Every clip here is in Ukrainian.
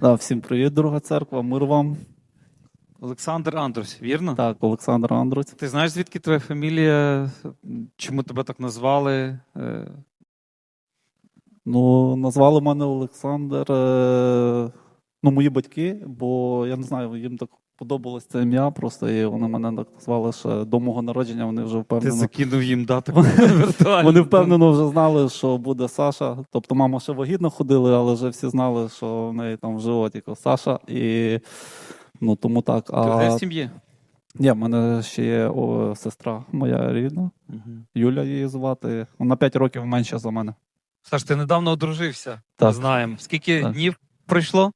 Да, всім привіт, друга церква. Мир вам. Олександр Андрус, вірно? Так, Олександр Андруць. Ти знаєш, звідки твоя фамілія? Чому тебе так назвали? Е, Ну, назвали мене Олександр. Е... Ну, мої батьки, бо я не знаю, їм так подобалось це ім'я, просто і вони мене так назвали ще до мого народження. Вони вже Ти закинув їм дату віртуально. Вони впевнено вже знали, що буде Саша. Тобто мама ще вагітно ходили, але вже всі знали, що в неї там в животіку Саша. І ну тому так. Ти А в сім'ї? ні, в мене ще є о, сестра моя рідна. Юля її звати. Вона 5 років менша за мене. Саш, ти недавно одружився. Так. Знаємо. Скільки Так. днів пройшло?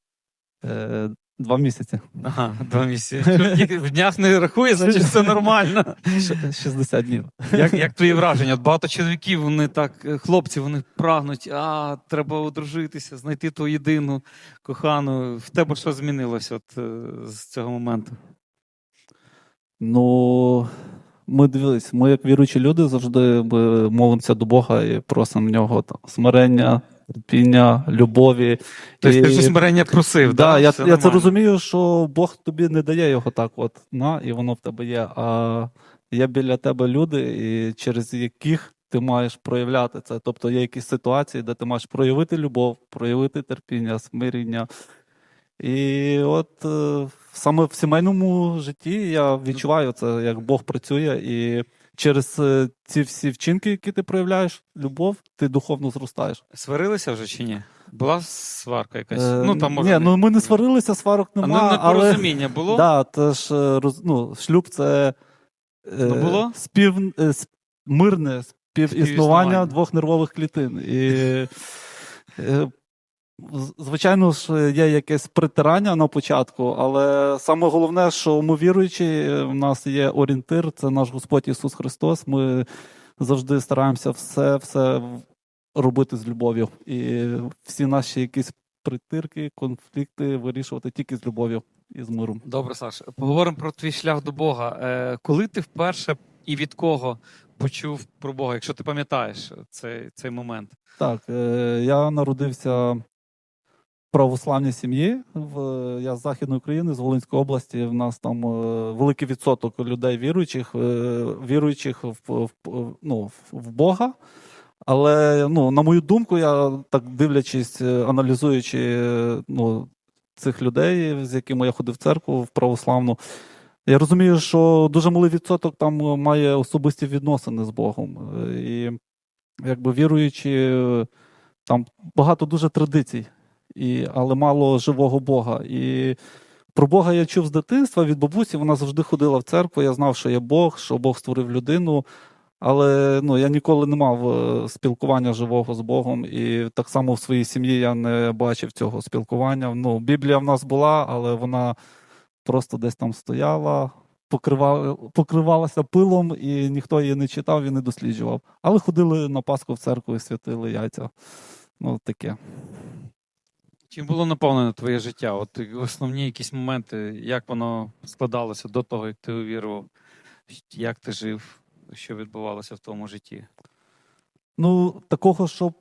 Е, два місяці. Ага, два місяці. В днях не рахує, значить все нормально. Ш- 60 днів. Як, як твої враження? От багато чоловіків, вони так, е, хлопці, вони прагнуть, а треба одружитися, знайти ту єдину кохану. В тебе що змінилося от, е, з цього моменту? Ну, ми дивились, ми, як віруючі люди, завжди ми молимося до Бога і просимо в нього там, смирення, терпіння, любові. Тобто І- ти ж смирення просив, Да, я, Все я це розумію, що Бог тобі не дає його так, от на, і воно в тебе є. А є біля тебе люди, і через яких ти маєш проявляти це. Тобто є якісь ситуації, де ти маєш проявити любов, проявити терпіння, смирення. І от е, саме в сімейному житті я відчуваю це, як Бог працює, і через е, ці всі вчинки, які ти проявляєш, любов, ти духовно зростаєш. Сварилися вже чи ні? Була сварка якась? Е, ну, там, може, ні, ну ми не сварилися, сварок а, ну, але непорозуміння було? Да, це ж е, роз, ну, шлюб це е, Ну, було? спів, е, мирне співіснування Співіснування. двох нервових клітин. І, е, звичайно ж, є якесь притирання на початку, але саме головне, що ми віруючі, в нас є орієнтир, це наш Господь Ісус Христос. Ми завжди стараємося все, все робити з любов'ю. І всі наші якісь притирки, конфлікти вирішувати тільки з любов'ю і з миром. Добре, Саш, поговоримо про твій шлях до Бога. Е, коли ти вперше і від кого почув про Бога, якщо ти пам'ятаєш цей, цей момент? Так, е, я народився православній сім'ї. В, я з Західної України, з Волинської області. В нас там е, великий відсоток людей віруючих, е, віруючих в, в, ну, в Бога. Але ну, на мою думку, я так дивлячись, е, аналізуючи ну, цих людей, з якими я ходив в церкву в православну, я розумію, що дуже малий відсоток там має особисті відносини з Богом. І якби віруючи, там багато дуже традицій, і, але мало живого Бога. І про Бога я чув з дитинства від бабусі, вона завжди ходила в церкву. Я знав, що є Бог, що Бог створив людину. Але ну, я ніколи не мав е, спілкування живого з Богом, і так само в своїй сім'ї я не бачив цього спілкування. Ну, Біблія в нас була, але вона просто десь там стояла, покривала, покривалася пилом, і ніхто її не читав і не досліджував. Але ходили на Пасху в церкву і святили яйця. Ну, таке. Чим було наповнено твоє життя? От основні якісь моменти, як воно складалося до того, як ти увірував, як ти жив, що відбувалося в тому житті? Ну, такого, щоб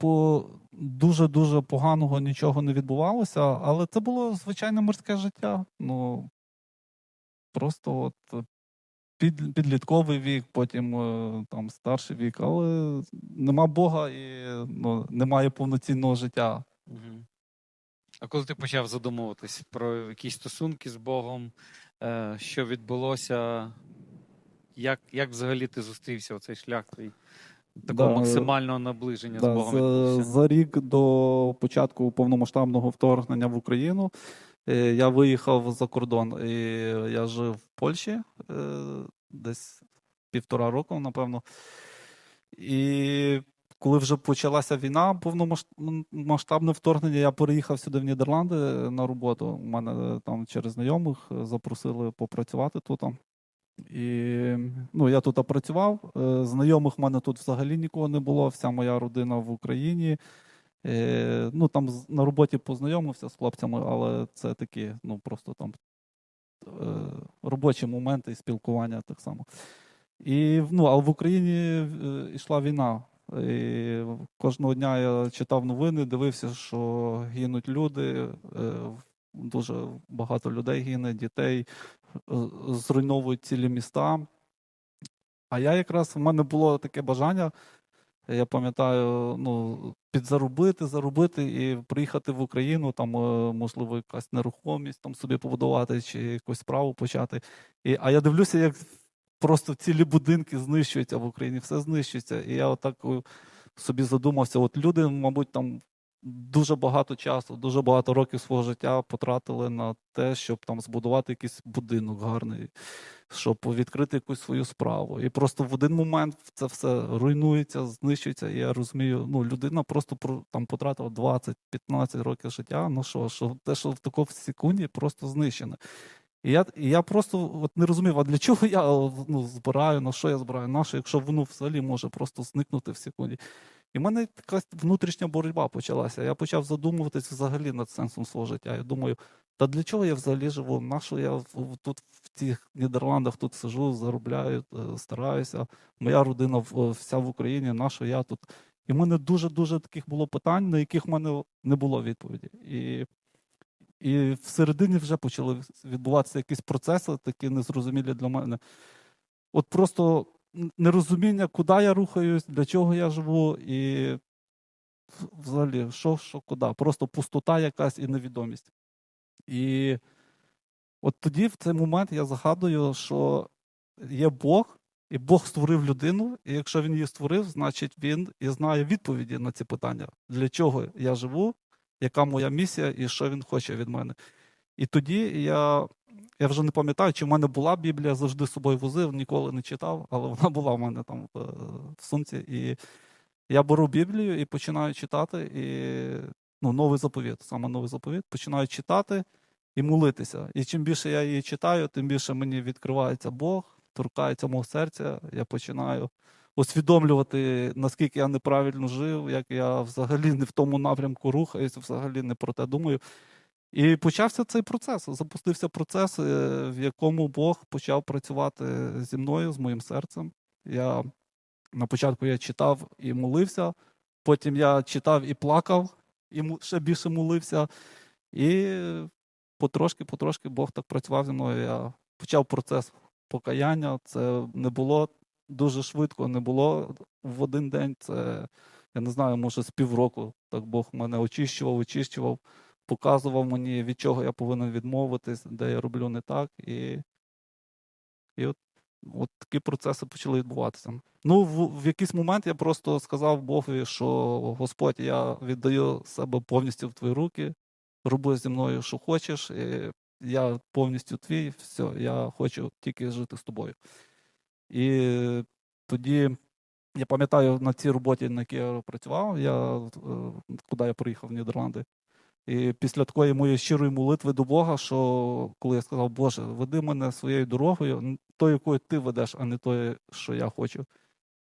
дуже-дуже поганого нічого не відбувалося, але це було звичайне мирське життя. Ну, просто от е, під, підлітковий вік, потім е, там старший вік, але нема Бога і ну, немає повноцінного життя. А коли ти почав задумуватись про якісь стосунки з Богом, е, що відбулося, як, як взагалі ти зустрівся оцей шлях твій такого Да, максимального наближення з Богом? за, за рік до початку повномасштабного вторгнення в Україну е, я виїхав за кордон. І я жив в Польщі е, десь півтора року, напевно. І коли вже почалася війна, повномасштабне вторгнення, я переїхав сюди в Нідерланди на роботу. У мене там через знайомих е, запросили попрацювати тут. І ну, я тут працював. Е, Знайомих в мене тут взагалі нікого не було. Вся моя родина в Україні. Е, Ну, там на роботі познайомився з хлопцями, але це такі, ну, просто там е, робочі моменти і спілкування так само. І ну, а в Україні е, йшла війна. І кожного дня я читав новини, дивився, що гинуть люди. Е, дуже багато людей гине, дітей, е, зруйновують цілі міста. А я якраз в мене було таке бажання, я пам'ятаю, ну, підзаробити, заробити і приїхати в Україну, там, е, можливо, якась нерухомість там собі побудувати чи якусь справу почати. І, а я дивлюся, як просто цілі будинки знищуються в Україні, все знищується. І я отак е, собі задумався: от люди, мабуть, там дуже багато часу, дуже багато років свого життя потратили на те, щоб там збудувати якийсь будинок гарний, щоб відкрити якусь свою справу. І просто в один момент це все руйнується, знищується. І я розумію, ну людина просто там потратила 20-15 років життя. Ну що, що те, що в такому секунді, просто знищене. І я, і я просто от не розумів, а для чого я ну, збираю, на що я збираю, на що, якщо воно взагалі може просто зникнути в секунді. І в мене якась внутрішня боротьба почалася. Я почав задумуватись взагалі над сенсом свого життя. Я думаю, та для чого я взагалі живу? На що я тут в цих Нідерландах тут сижу, заробляю, е, стараюся. Моя родина вся в Україні, на що я тут? І в мене дуже-дуже таких було питань, на яких в мене не було відповіді. І, і всередині вже почали відбуватися якісь процеси, такі незрозумілі для мене. От просто нерозуміння, куди я рухаюсь, для чого я живу, і взагалі, що, що куди. Просто пустота якась і невідомість. І от тоді, в цей момент, я загадую, що є Бог, і Бог створив людину, і якщо він її створив, значить він і знає відповіді на ці питання, для чого я живу, яка моя місія і що він хоче від мене. І тоді я, я вже не пам'ятаю, чи в мене була Біблія, завжди з собою возив, ніколи не читав, але вона була в мене там в, в сумці. І я беру Біблію і починаю читати, і ну, новий заповіт, саме новий заповіт, починаю читати і молитися. І чим більше я її читаю, тим більше мені відкривається Бог, торкається мого серця. Я починаю усвідомлювати, наскільки я неправильно жив, як я взагалі не в тому напрямку рухаюся, взагалі не про те думаю. І почався цей процес. Запустився процес, е, в якому Бог почав працювати зі мною, з моїм серцем. Я на початку я читав і молився, потім я читав і плакав, і ще більше молився. І потрошки, потрошки Бог так працював зі мною. Я почав процес покаяння. Це не було дуже швидко, не було в один день. Це, я не знаю, може, з півроку. Так Бог мене очищував, очищував, показував мені, від чого я повинен відмовитись, де я роблю не так. І, і от, от такі процеси почали відбуватися. Ну, в, в якийсь момент я просто сказав Богові, що Господь, я віддаю себе повністю в твої руки, роби зі мною, що хочеш. І я повністю твій, все, я хочу тільки жити з тобою. І тоді я пам'ятаю на цій роботі, на якій я працював, я, е, куди я приїхав в Нідерланди. І після такої моєї щирої молитви до Бога, що коли я сказав, Боже, веди мене своєю дорогою, тою, якою ти ведеш, а не тою, що я хочу.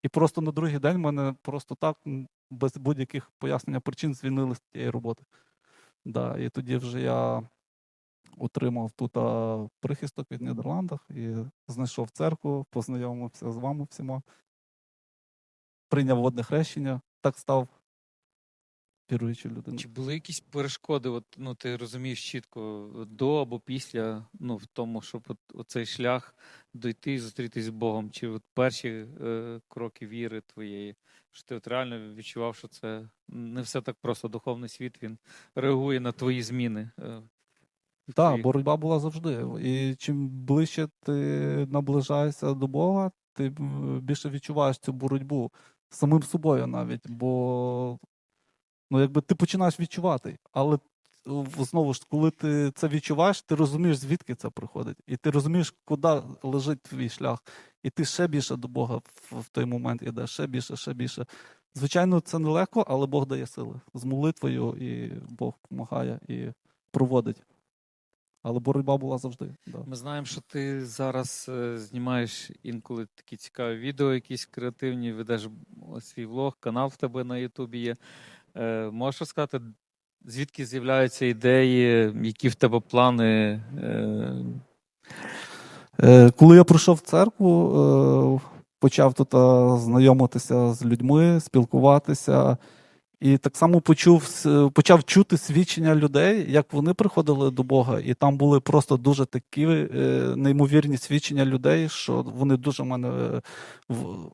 І просто на другий день мене просто так, без будь-яких пояснення причин, звільнили з тієї роботи. Да, і тоді вже я отримав тут прихисток від Нідерландах і знайшов церкву, познайомився з вами всіма, прийняв водне хрещення, так став віруючою людиною. Чи були якісь перешкоди, от, ну, ти розумієш чітко, до або після, ну, в тому, щоб от, оцей шлях дойти і зустрітись з Богом? Чи от перші е, кроки віри твоєї? Що ти от реально відчував, що це не все так просто. Духовний світ він реагує на твої зміни. Е, Так, боротьба була завжди. І чим ближче ти наближаєшся до Бога, ти більше відчуваєш цю боротьбу самим собою навіть. Бо ну, якби ти починаєш відчувати. Але знову ж, коли ти це відчуваєш, ти розумієш, звідки це приходить. І ти розумієш, куди лежить твій шлях. І ти ще більше до Бога в той момент йдеш, ще більше, ще більше. Звичайно, це нелегко, але Бог дає сили. З молитвою, і Бог допомагає і проводить. Але боротьба була завжди. Да. Ми знаємо, що ти зараз е, знімаєш інколи такі цікаві відео, якісь креативні, ведеш свій влог, канал в тебе на Ютубі є. Е, можеш розказати, звідки з'являються ідеї, які в тебе плани? Е, Е, коли я прийшов в церкву, е, почав тут е, знайомитися з людьми, спілкуватися. І так само почув, почав чути свідчення людей, як вони приходили до Бога, і там були просто дуже такі е, неймовірні свідчення людей, що вони дуже мене е,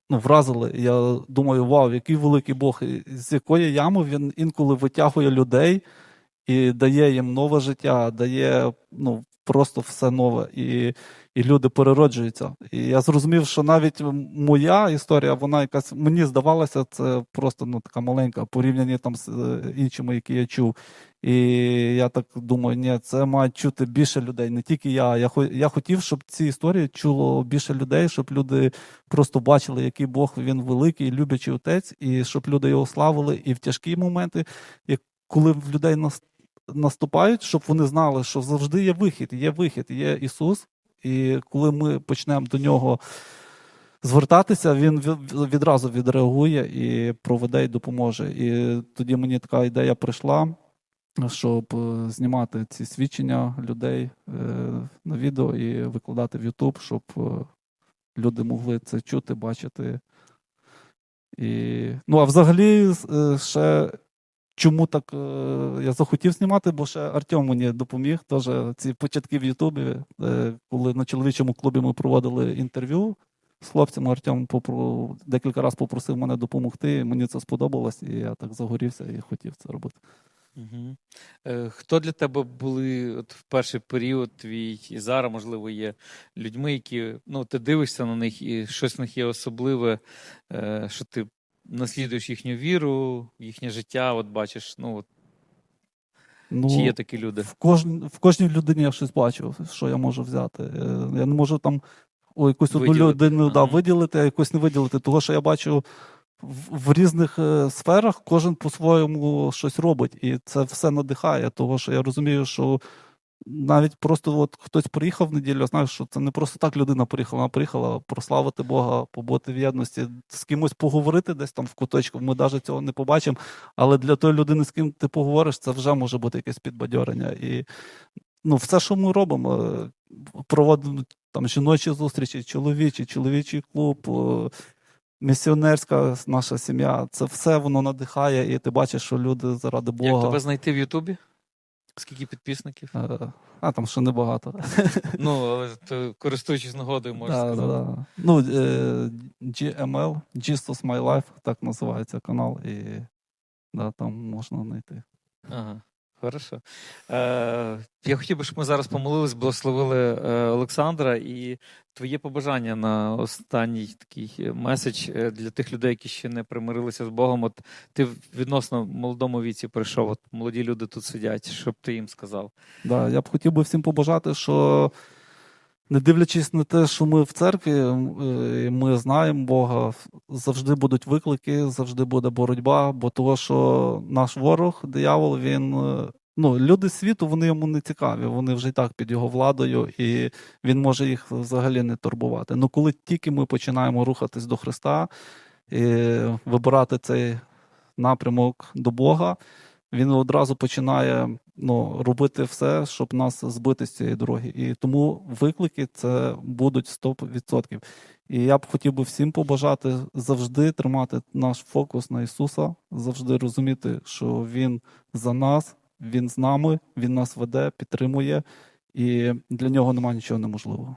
ну, вразили. Я думаю, вау, який великий Бог, з якої ями він інколи витягує людей і дає їм нове життя, дає ну, просто все нове. І, і люди перероджуються. І я зрозумів, що навіть моя історія, вона якась мені здавалася, це просто ну, така маленька, порівняні там з е, іншими, які я чув. І я так думаю, ні, це мають чути більше людей, не тільки я. Я, я хотів, щоб ці історії чуло більше людей, щоб люди просто бачили, який Бог він великий, люблячий отець, і щоб люди його славили і в тяжкі моменти, як коли в людей наступають, щоб вони знали, що завжди є вихід, є вихід, є Ісус. І коли ми почнемо до нього звертатися, він відразу відреагує і проведе і допоможе. І тоді мені така ідея прийшла, щоб е, знімати ці свідчення людей е, на відео і викладати в YouTube, щоб е, люди могли це чути, бачити. І, ну, а взагалі, ще чому так е, я захотів знімати, бо ще Артем мені допоміг. Теж ці початки в Ютубі, е, коли на чоловічому клубі ми проводили інтерв'ю з хлопцями, Артем попро... декілька разів попросив мене допомогти. Мені це сподобалось, і я так загорівся і хотів це робити. Угу. Хто для тебе були от в перший період твій і зараз, можливо, є людьми, які ну, ти дивишся на них і щось в них є особливе, що ти наслідуєш їхню віру, їхнє життя, от бачиш, ну от, Ну, чи є такі люди? в, кожн... в кожній людині я щось бачу, що я можу взяти. Е, Я не можу там о, якусь одну людину да, виділити, а якусь не виділити. Того, що я бачу в, в різних е, сферах, кожен по-своєму щось робить. І це все надихає, того, що я розумію, що навіть просто от хтось приїхав в неділю, знаєш, що це не просто так людина приїхала, вона приїхала прославити Бога, побути в єдності, з кимось поговорити десь там в куточку. Ми навіть цього не побачимо. Але для тої людини, з ким ти поговориш, це вже може бути якесь підбадьорення. І ну, все, що ми робимо, проводимо там жіночі зустрічі, чоловічі, чоловічий клуб, е, місіонерська наша сім'я. Це все воно надихає, і ти бачиш, що люди заради Бога. Як тебе знайти в Ютубі? Скільки підписників? Е, А там ще небагато. Ну, але то, користуючись нагодою, можна Да, сказати. да. Ну, е, GML, Jesus My Life, так називається канал, і да, там можна знайти. Ага, хорошо. Е, я хотів би, щоб ми зараз помолились, благословили е, Олександра і твоє побажання на останній такий е, меседж для тих людей, які ще не примирилися з Богом. От ти відносно молодому віці прийшов, от молоді люди тут сидять, Щоб ти їм сказав? Да, я б хотів би всім побажати, що не дивлячись на те, що ми в церкві, е, ми знаємо Бога, завжди будуть виклики, завжди буде боротьба, бо того, що наш ворог, диявол, він. е, Ну, люди світу, вони йому не цікаві, вони вже і так під його владою, і він може їх взагалі не турбувати. Ну, коли тільки ми починаємо рухатись до Христа і вибирати цей напрямок до Бога, він одразу починає ну, робити все, щоб нас збити з цієї дороги. І тому виклики це будуть 100%. І я б хотів би всім побажати завжди тримати наш фокус на Ісуса, завжди розуміти, що Він за нас, Він з нами, Він нас веде, підтримує, і для нього немає нічого неможливого.